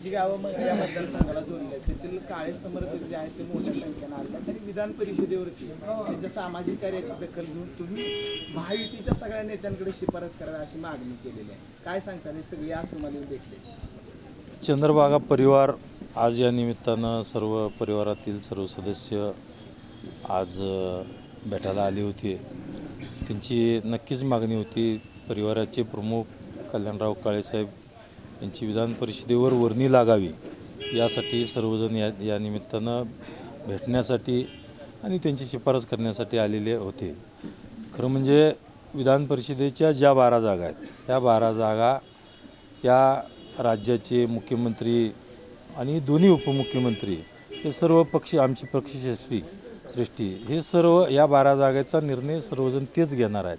जी गावं मग या मतदारसंघाला जोडले आहेत. तेथील काळे समर्थक जे आहेत ते मोठ्या संख्येनं आले तरी विधान परिषदेवरती त्यांच्या सामाजिक कार्याची दखल घेऊन तुम्ही महायुतीच्या सगळ्या नेत्यांकडे शिफारस करावी अशी मागणी केलेली आहे. काय सांगता हे सगळी आज तुम्हाला भेटले. चंद्रभागा परिवार आज या निमित्तानं सर्व परिवारातील सर्व सदस्य आज भेटायला आली होती. त्यांची नक्कीच मागणी होती. परिवाराचे प्रमुख कल्याणराव काळेसाहेब यांची विधान परिषदेवर वर्णी लागावी यासाठी सर्वजण या या निमित्तानं भेटण्यासाठी आणि त्यांची शिफारस करण्यासाठी आलेले होते. खरं म्हणजे विधान परिषदेच्या ज्या बारा जागा आहेत त्या बारा जागा या राज्याचे मुख्यमंत्री आणि दोन्ही उपमुख्यमंत्री हे सर्व पक्ष आमची पक्षश्रेष्ठी सृष्टी हे सर्व या बारा जागेचा निर्णय सर्वजण तेच घेणार आहेत.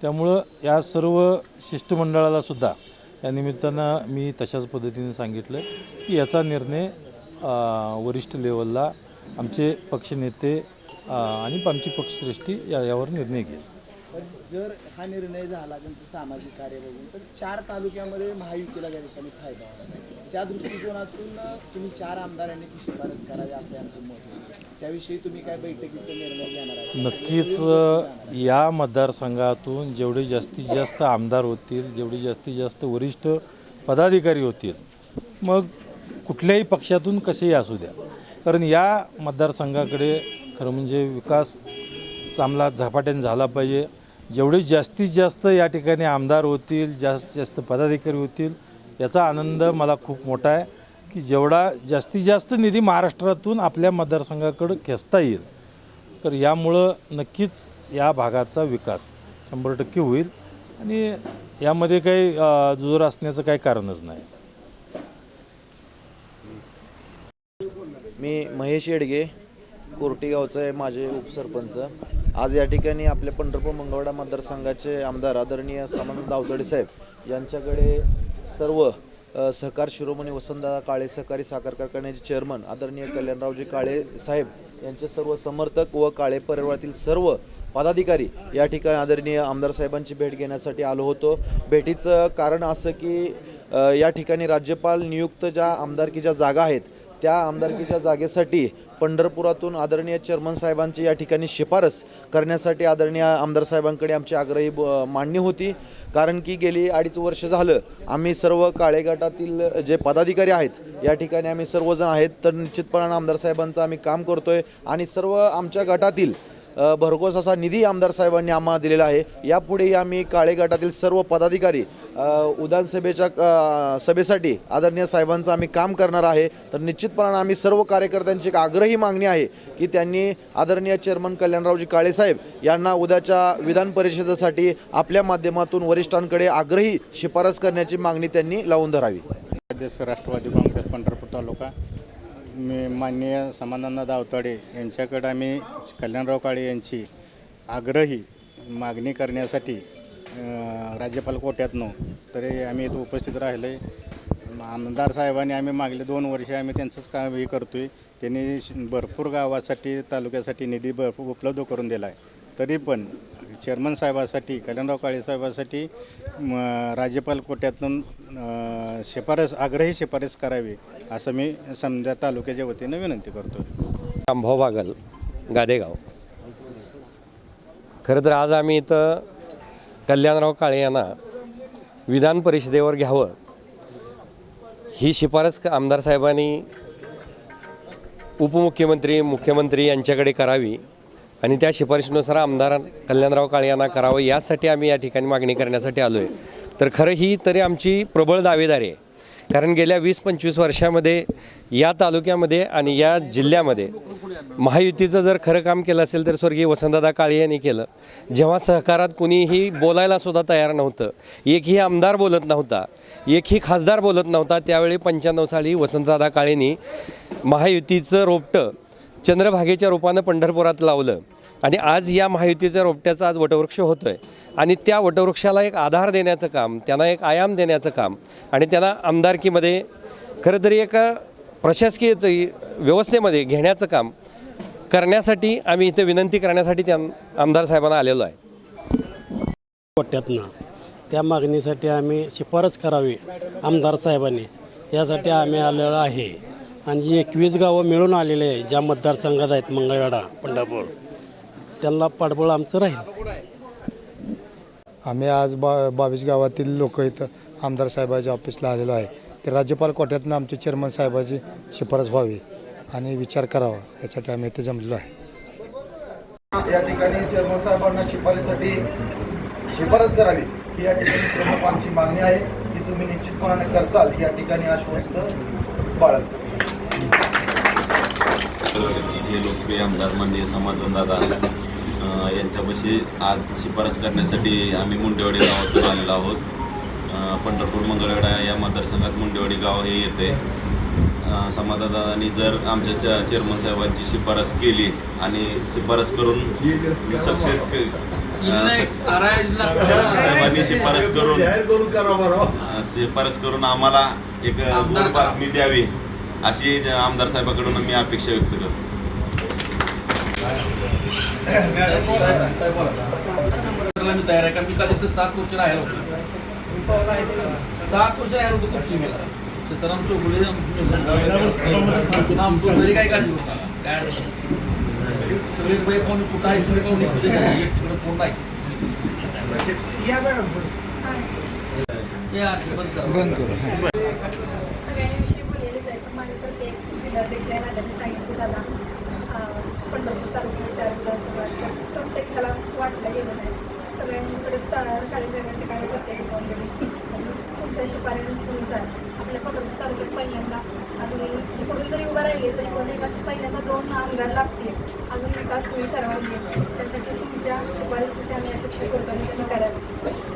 त्यामुळं या सर्व शिष्टमंडळाला सुद्धा या निमित्तानं मी तशाच पद्धतीने सांगितलं की याचा निर्णय वरिष्ठ लेवलला आमचे पक्षनेते आणि आमची पक्षश्रेष्ठी या यावर निर्णय घेईल. पण जर हा निर्णय झाला त्यांचं सामाजिक कार्य बघून तर चार तालुक्यामध्ये महायुतीला त्या ठिकाणी फायदा होणार त्या दृष्टिकोनातून तुम्ही चार आमदारांनी ती शिफारस करावी असं आमचं मत आहे. त्याविषयी तुम्ही काय बैठकीचा निर्णय घेणार आहे नक्कीच या मतदारसंघातून जेवढे जास्तीत जास्त आमदार होतील जेवढे जास्तीत जास्त वरिष्ठ पदाधिकारी होतील मग कुठल्याही पक्षातून कसेही असू द्या. कारण या मतदारसंघाकडे खरं म्हणजे विकास चांगला झपाट्याने झाला पाहिजे. जेवढे जास्तीत जास्त या ठिकाणी आमदार होतील जास्तीत जास्त पदाधिकारी होतील याचा आनंद मला खूप मोठा आहे की जेवढा जास्तीत जास्त निधी महाराष्ट्रातून आपल्या मतदारसंघाकडं खेचता येईल तर यामुळं नक्कीच या भागाचा विकास शंभर टक्के होईल आणि यामध्ये काही जोर जुजोर असण्याचं काही कारणच नाही. मी महेश येडगे कोर्टी आहे माझे उपसरपंच. आज या ठिकाणी आपल्या पंढरपूर मंगळवाडा मतदारसंघाचे आमदार आदरणीय सामान्य दावतडे साहेब यांच्याकडे सर्व सहकार शिरोमणी वसंतदादा काळे सहकारी साखर कारखान्याचे चेअरमन आदरणीय कल्याणरावजी काळे साहेब यांचे सर्व समर्थक व काळे परिवारातील सर्व पदाधिकारी या ठिकाणी आदरणीय आमदार साहेबांची भेट घेण्यासाठी आलो होतो. भेटीचं कारण असं की या ठिकाणी राज्यपाल नियुक्त ज्या आमदारकीच्या जागा आहेत त्या आमदारकीच्या जागेसाठी पंढरपुरातून आदरणीय चेअरमन साहेबांची या ठिकाणी शिफारस करण्यासाठी आदरणीय आमदार साहेबांकडे आमची आग्रही ब- मांडणी होती. कारण की गेली अडीच वर्ष झालं आम्ही सर्व काळे गटातील जे पदाधिकारी आहेत या ठिकाणी आम्ही सर्वजण आहेत. तर निश्चितपणानं आमदार साहेबांचं आम्ही काम करतोय आणि सर्व आमच्या गटातील भरघोस असा निधी आमदार साहेबांनी आम्हाला दिलेला आहे. यापुढेही आम्ही काळे गटातील सर्व पदाधिकारी अ, विधानसभेच्या सभेसाठी आदरणीय साहेबांचं आम्ही काम करणार आहे. तर निश्चितपणानं आम्ही सर्व कार्यकर्त्यांची एक आग्रही मागणी आहे की त्यांनी आदरणीय चेअरमन कल्याणरावजी काळेसाहेब यांना उद्याच्या विधान परिषदेसाठी आपल्या माध्यमातून वरिष्ठांकडे आग्रही शिफारस करण्याची मागणी त्यांनी लावून धरावी. राष्ट्रवादी काँग्रेस पंढरपूर तालुका. मी माननीय समानंद दावताडे यांच्याकडे आम्ही कल्याणराव काळे यांची आग्रही मागणी करण्यासाठी राज्यपाल कोट्यातनं तरी आम्ही इथं उपस्थित राहिलो आहे आमदार साहेबांनी आम्ही मागले दोन वर्षे आम्ही त्यांचंच काम हे करतो आहे त्यांनी श- भरपूर गावासाठी तालुक्यासाठी निधी भरपूर उपलब्ध करून दिला आहे तरी पण चेअरमन साहेबासाठी कल्याणराव काळे साहेबासाठी राज्यपाल कोट्यातून शिफारस आग्रही शिफारस करावी असं मी समजा तालुक्याच्या वतीनं विनंती करतो रामभाऊ बागल गादेगाव. खरं तर आज आम्ही इथं कल्याणराव काळे यांना विधान परिषदेवर घ्यावं. ही शिफारस आमदार साहेबांनी उपमुख्यमंत्री मुख्यमंत्री यांच्याकडे करावी. आणि त्या शिफारशीनुसार आमदार कल्याणराव काळे यांना करावं यासाठी आम्ही या ठिकाणी मागणी करण्यासाठी आलो आहे तर खरं ही तरी आमची प्रबळ दावेदारी आहे. कारण गेल्या वीस पंचवीस वर्षामध्ये या तालुक्यामध्ये आणि या जिल्ह्यामध्ये महायुतीचं जर खरं काम केलं असेल तर स्वर्गीय वसंतदादा काळे यांनी केलं. जेव्हा सहकारात कुणीही बोलायला सुद्धा तयार नव्हतं. एकही आमदार बोलत नव्हता. एकही खासदार बोलत नव्हता. त्यावेळी पंच्याण्णव साली वसंतदादा काळेंनी महायुतीचं रोपटं चंद्रभागेच्या रूपानं पंढरपुरात लावलं. आणि आज या महायुतीच्या रोपट्याचा आज वटवृक्ष होतो आहे आणि त्या वटवृक्षाला एक आधार देण्याचं काम त्यांना एक आयाम देण्याचं काम आणि त्यांना आमदारकीमध्ये खरं तरी एका प्रशासकीय व्यवस्थेमध्ये घेण्याचं काम करण्यासाठी आम्ही इथे विनंती करण्यासाठी त्या आमदार साहेबांना आलेलो आहे. कोट्यातनं त्या मागणीसाठी आम्ही शिफारस करावी आमदार साहेबांनी. यासाठी आम्ही आलेलो आहे. आणि जी एकवीस गावं मिळून आलेले आहे ज्या मतदारसंघात आहेत मंगळवेढा पंढरपूर. त्यांना पाठबळ आमचं राहील. आम्ही आज बा बावीस गावातील लोक इथं आमदार साहेबाच्या ऑफिसला आलेलो आहे. ते राज्यपाल कोट्यातनं आमचे चेअरमन साहेबाची शिफारस व्हावी आणि विचार करावा यासाठी आम्ही इथे जमलेलो आहे. या ठिकाणी चेअरमन साहेबांना शिफारसीसाठी शिफारस करावी ही या ठिकाणी प्रमुख आमची मागणी आहे. की तुम्ही निश्चितपणाने करचाल या ठिकाणी आश्वस्त बाळगतो. जे लोकप्रिय आमदार माननीय समाधान दादा यांच्यापाशी आज शिफारस करण्यासाठी आम्ही मुंडेवाडी गावातून आलेलो आहोत. पंढरपूर मंगळवेढा या मतदारसंघात मुंडेवाडी गाव हे येते. समाधानदादांनी जर आमच्या च्या चेअरमन साहेबांची शिफारस केली आणि शिफारस करून सक्सेस साहेबांनी शिफारस करून शिफारस करून आम्हाला एक बातमी द्यावी. अशी आमदार साहेबाकडून मी अपेक्षा व्यक्त करतो मी तयार आहे कारण मी का तिथे सात वर्ष राहिलो होतो सात वर्ष राहिलो होतो पश्चिमेला सीताराम चौगुले आमचो घरी काय. सगळे कुठं आहे सगळे कोण तुझे तिकडे कोण नाही या, बंद करा. एक जिल्हाध्यक्ष आहे त्यांनी सांगितलं दादा पंढरपूर तालुक्यात चार विधानसभा प्रत्येकाला वाटलं गेलं नाही. सगळ्यांकडे काळेसाहेबांचे कार्यकर्ते आहेत ऑलरेडी अजून तुमच्या शिफारसीनुसार आपल्या पंढरपूर तालुक्यात पहिल्यांदा अजून इकडून जरी उभं राहिले तरी पण एकाची पहिल्यांदा दोन आमदार लागतील. अजून विकास होईल सर्वांनी. त्यासाठी तुमच्या शिफारसीची आम्ही अपेक्षा करतो आणि त्यांना करावी.